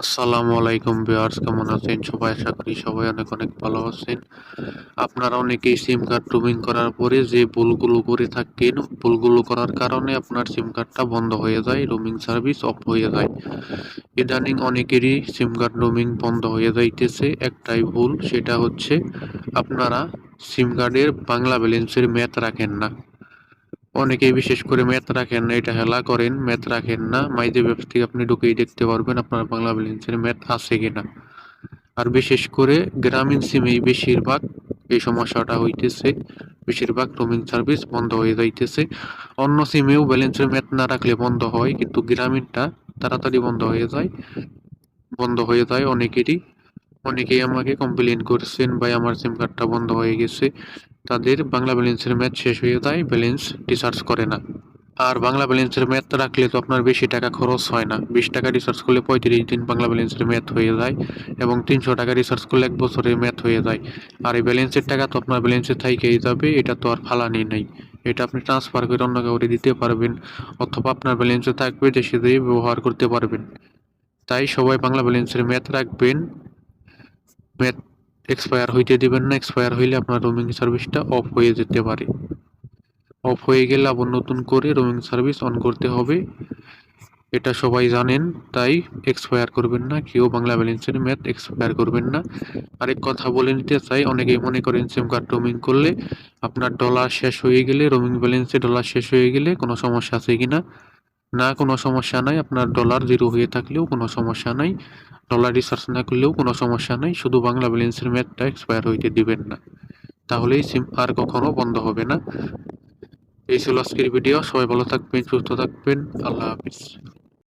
আসসালামু আলাইকুম ভিউয়ার্স, কেমন আছেন সবাই? আশা করি সবাই অনেক অনেক ভালো আছেন। আপনারা অনেকেই সিম কার্ড রোমিং করার পরে যে ভুলগুলো করে থাকেন, ভুলগুলো করার কারণে আপনার সিম কার্ডটা বন্ধ হয়ে যায় রোমিং সার্ভিস অফ হয়ে যায়। ইদানিং অনেকেরই সিম কার্ড রোমিং বন্ধ হয়ে যাইতেছে। একটাই ভুল, সেটা হচ্ছে আপনারা সিম কার্ডের বাংলা ব্যালেন্সের ম্যাথ রাখেন না। অনেকেই বিশেষ করে ম্যাথ রাখেন না, এটা হেলা করেন ম্যাথ রাখেন না। মাইজে ব্যবস থেকে আপনি ঢুকেই দেখতে পারবেন আপনার বাংলা ব্যালেন্সের ম্যাথ আছে কিনা। আর বিশেষ করে গ্রামীণ সিমেই বেশিরভাগ এই সমস্যাটা হইতেছে, বেশিরভাগ রোমিং সার্ভিস বন্ধ হয়ে যাইতেছে। অন্য সিমেও ব্যালেন্সের ম্যাথ না রাখলে বন্ধ হয়, কিন্তু গ্রামীণটা তাড়াতাড়ি বন্ধ হয়ে যায়, বন্ধ হয়ে যায় অনেকেরই। অনেকেই আমাকে কমপ্লেন করছেন, ভাই, আমার সিম কার্ডটা বন্ধ হয়ে গেছে। তাদের বাংলা ব্যালেন্সের ম্যাচ শেষ হয়ে যায় ব্যালেন্স রিচার্জ করে না। আর বাংলা ব্যালেন্সের ম্যাথ রাখলে তো আপনার বেশি টাকা খরচ হয় না। বিশ টাকা রিচার্জ করলে পঁয়ত্রিশ দিন বাংলা ব্যালেন্সের ম্যাথ হয়ে যায় এবং তিনশো টাকা রিচার্জ করলে এক বছরের ম্যাথ হয়ে যায়। আর এই ব্যালেন্সের টাকা তো আপনার ব্যালেন্সে থাইকেই যাবে, এটা তো আর ফালানি নেই। এটা আপনি ট্রান্সফার করে অন্য কাউকে দিতে পারবেন অথবা আপনার ব্যালেন্সে থাকবে দেশে দিয়ে ব্যবহার করতে পারবেন। তাই সবাই বাংলা ব্যালেন্সের ম্যাথ রাখবেন। ম্যাথ এক্সপায়ার হইতে দেবেন না এক্সপায়ার হইলে আপনার রোমিং সার্ভিসটা অফ হয়ে যেতে পারে। অফ হয়ে গেলে আবার নতুন করে রোমিং সার্ভিস অন করতে হবে। এটা সবাই জানেন, তাই এক্সপায়ার করবেন না, কেউ বাংলা ব্যালেন্সের ম্যাথ এক্সপায়ার করবেন না। আরেক কথা বলে নিতে চাই, অনেকেই মনে করেন সিম কার্ড রোমিং করলে আপনার ডলার শেষ হয়ে গেলে রোমিং ব্যালেন্সে ডলার শেষ হয়ে গেলে কোনো সমস্যা আছে কি না কোনো সমস্যা নাই। আপনার ডলার জিরো হয়ে থাকলেও কোনো সমস্যা নাই। ডলার রিসার্চ না করলেও কোনো সমস্যা নাই। শুধু বাংলা ব্যালেন্সের ম্যাথটা এক্সপায়ার হইতে দিবেন না। তাহলেই সিম আর কখনো বন্ধ হবে না। এই ছিল আজকের ভিডিও সবাই ভালো থাকবেন, সুস্থ থাকবেন। আল্লাহ হাফিজ।